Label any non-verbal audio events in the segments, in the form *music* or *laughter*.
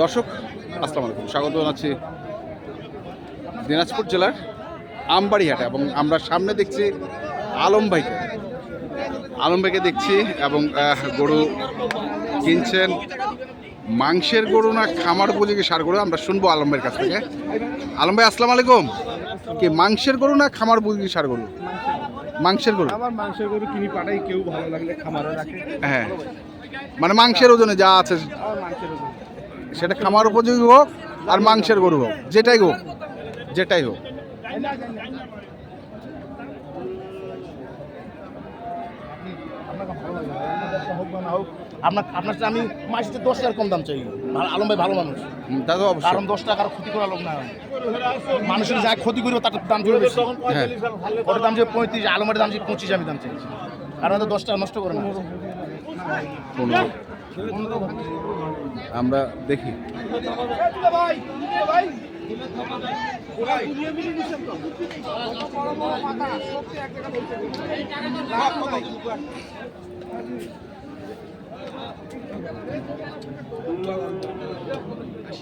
দর্শক আসসালামু আলাইকুম। স্বাগত জানাচ্ছি দিনাজপুর জেলার আমবাড়িহাটে এবং আমরা সামনে দেখছি আলম ভাইকে। আলম ভাইকে দেখছি এবং গরু কিনছেন। মাংসের গরু না খামার উপযোগী সার গরু আমরা শুনব আলম ভাইয়ের কাছ থেকে। আলম ভাই আসসালামু আলাইকুম। কি মাংসের গরু না খামার উপযোগী সার গরু? মাংসের গরু? আমার মাংসের গরু কিনি পাঠাই কেউ ভালো লাগলে খামারে রাখে। হ্যাঁ। মানে মাংসের ওজনে যা আছে মাংসের ওজন। সেটা খামার উপযোগী হোক আর মাংসের গরু হোক যেটাই হোক যেটাই হোক। আপনার আপনার আমি মাসিতে দশ টাকার কম দাম চাই। ভালো- আলম ভাই ভালো মানুষ। অবশ্যই। কারণ দশ টাকার ক্ষতি করা লোক না। মানুষের যা ক্ষতি করবে তার দাম চলে বেশি। হ্যাঁ। ওটার দাম যে পঁয়ত্রিশ আলমের দাম যে পঁচিশ আমি দাম চাইছি। কারণ তো দশ টাকা নষ্ট করে না। আমরা দেখি।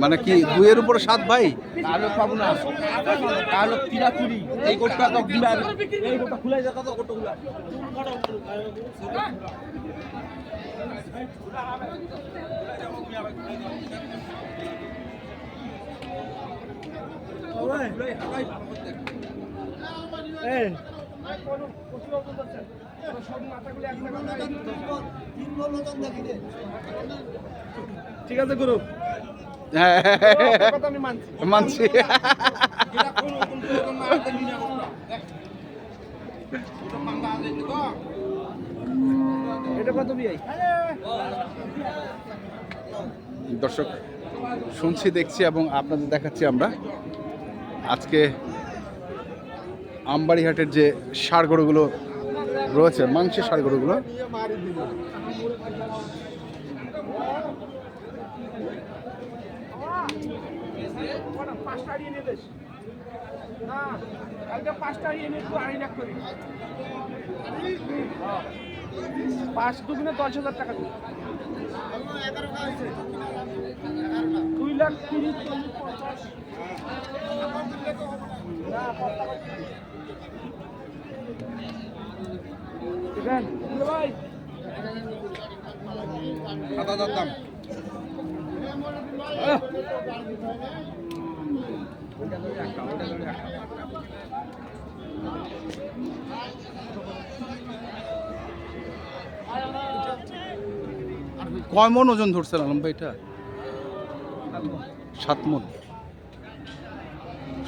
মানে কি দুইয়ের উপরে সাত ভাই? তাহলে পাবো না। এই গোটা তো এই গোটা কত গোটা গুলা ঠিক আছে গুরু। মানছি। দর্শক শুনছি দেখছি এবং আপনাদের দেখাচ্ছি আমরা। আজকে আমবাড়িহাটের যে সার রয়েছে মাংসের সার গরুগুলো হ্যাঁ। পাঁচ দুগুণে দশ হাজার টাকা দুই লাখ তিরিশ কয় মন ওজন ধরছেন আলম ভাই এটা? সাত মন।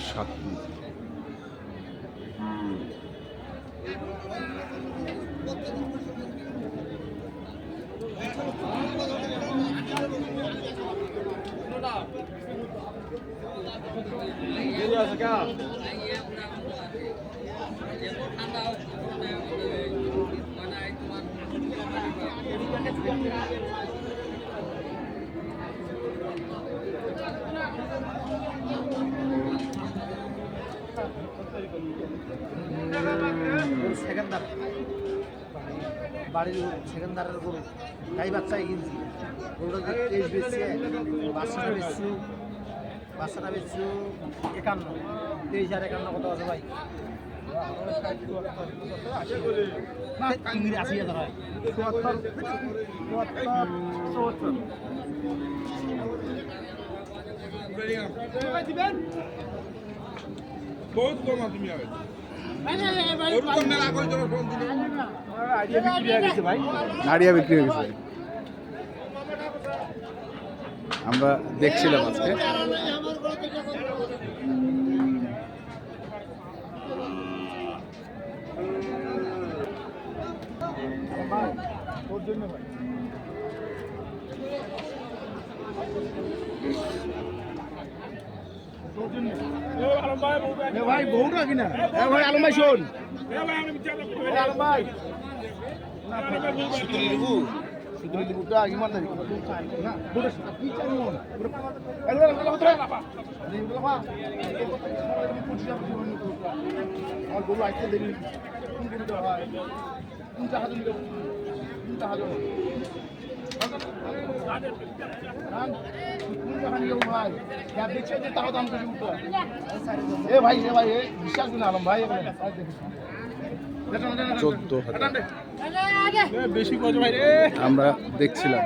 সাত মন। সেকেন্দার বাড়ির সেকেন্দারের গরু গাই বাচ্চাই কিনছি গরুটা বেচছে বাচ্চাটা বেচছু বাচ্চাটা বেচছু একান্ন তেইশ আর একান্ন কত আছে ভাই? আশি হাজার হয়। চুয়াত্তর চুয়াত্তর চুয়াত্তর বহুত কমা তুমি দিলে আইডিয়া বিক্রি হয়ে গেছে ভাই। নাড়িয়া বিক্রি হয়ে গেছে। আমরা দেখছিলাম আজকে। ভাই ভাই কিনা? ভাই আলম ভাই শোন। আলম ভাই। মন আমার গরু আইতে দেরি কোন গরুটা ভাই কোন জাহাজ কোন জাহাজ ভাই এ ভাই এ বিশ্বাস আলম ভাই চোদ্দ হাজার আমরা দেখছিলাম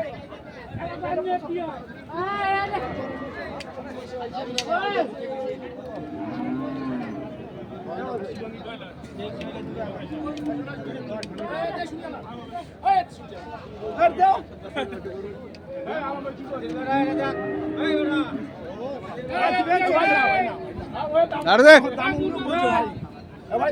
আরে দেখ ভাই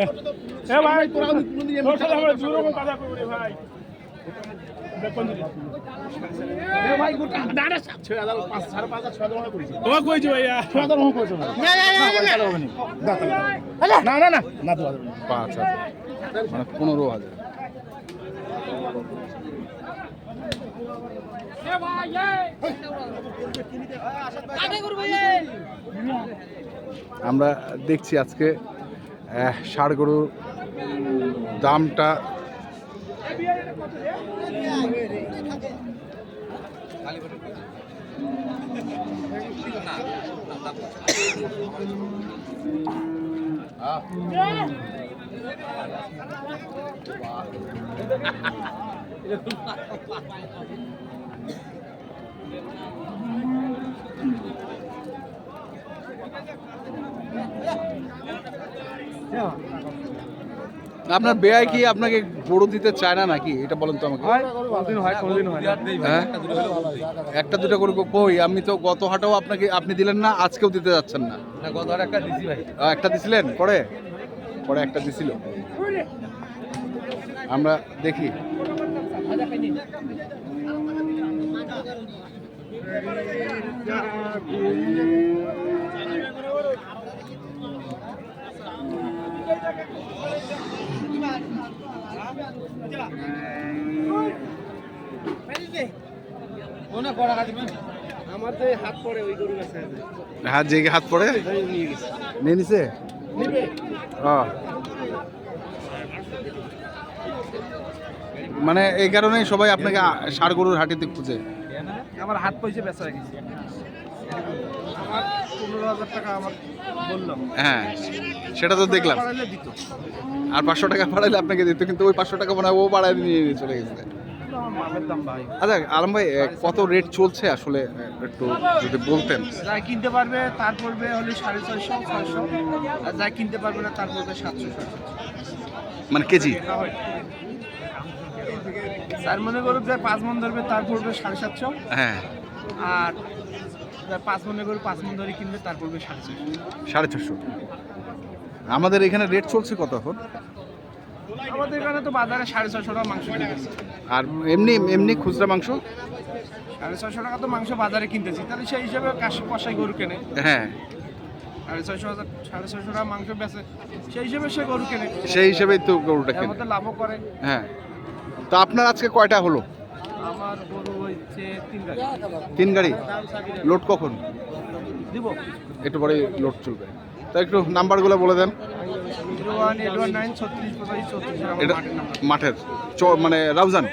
না। না। না না দু হাজার পাঁচ হাজার। মানে পনেরো হাজার। আমরা দেখছি আজকে ষাড় গরুর দামটা *laughs* আপনার বেয়াই কি আপনাকে গরু দিতে চায় না নাকি? এটা বলেন তো আমাকে। কোনদিন হয় কোনদিন হয় হ্যাঁ? একটা দুটো করে কই? আমি তো গত হাটেও আপনাকে আপনি দিলেন না আজকেও দিতে যাচ্ছেন না। না গত একটা দিছি ভাই। একটা দিছিলেন? পরে? পরে একটা দিছিল। আমরা দেখি। আমার যে হাত পড়ে ওই গরু কাছে হাত জেগে হাত পড়ে? নিয়ে নিছে? মানে এই কারণেই সবাই আপনাকে ষাড় গরুর হাটিতে খুঁজে। আমার হাত পয়সা বেচা গেছে। পনেরো হাজার টাকা আমার বললাম। হ্যাঁ সেটা তো দেখলাম। আর পাঁচশো টাকা বাড়াইলে আপনাকে দিত কিন্তু ওই পাঁচশো টাকা মনে হয় ও বাড়ায় নিয়ে নিয়ে চলে গেছে। আচ্ছা আলম ভাই কত রেট চলছে আসলে একটু যদি বলতেন? যা কিনতে পারবে তার পড়বে হলে সাড়ে ছয়শো ছয়শো। আর যা কিনতে পারবে না তার পড়বে সাতশো মানে কেজি? চার মনে করুক যে পাঁচ মন ধরবে তার পড়বে সাড়ে সাতশো। হ্যাঁ। আর পাঁচ মনে করুক পাঁচ মন ধরে কিনবে তার পড়বে সাড়ে ছয়শো। সাড়ে ছশো আমাদের এখানে রেট চলছে কত এখন? আমাদের এখানে তো বাজারে সাড়ে ছয়শো টাকা মাংস আর এমনি এমনি খুচরা মাংস? সাড়ে ছয়শো টাকা তো মাংস বাজারে কিনতেছি তাহলে সেই হিসাবে কাশ কষাই গরু কেনে। হ্যাঁ। সাড়ে ছয়শো হাজার সাড়ে ছয়শো টাকা মাংস বেচে সেই হিসেবে সে গরু কেনে। সেই হিসেবেই তো গরুটা কেনে। লাভও করে। হ্যাঁ। তো আপনার আজকে কয়টা হলো? আমার গরু তিন গাড়ি। তিন গাড়ি? লোড কখন? দিব। একটু পরে লোড চলবে। তা একটু নাম্বারগুলো বলে দেন। এটা মাঠের চ মানে রাউজান?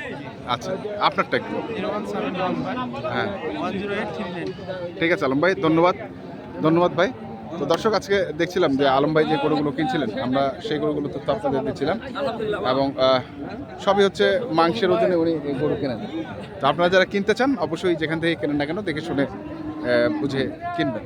আচ্ছা আপনারটা একটু হ্যাঁ। ঠিক আছে আলম ভাই ধন্যবাদ। ধন্যবাদ ভাই। তো দর্শক, আজকে দেখছিলাম যে আলম ভাই যে গরুগুলো কিনছিলেন, আমরা সেই গরুগুলো তথ্য আপনাদের দিচ্ছিলাম। এবং সবই হচ্ছে মাংসের ওজনে উনি গরু কেনেন। তো আপনারা যারা কিনতে চান, অবশ্যই যেখান থেকে কেনেন না কেন, দেখে শুনে বুঝে কিনবেন।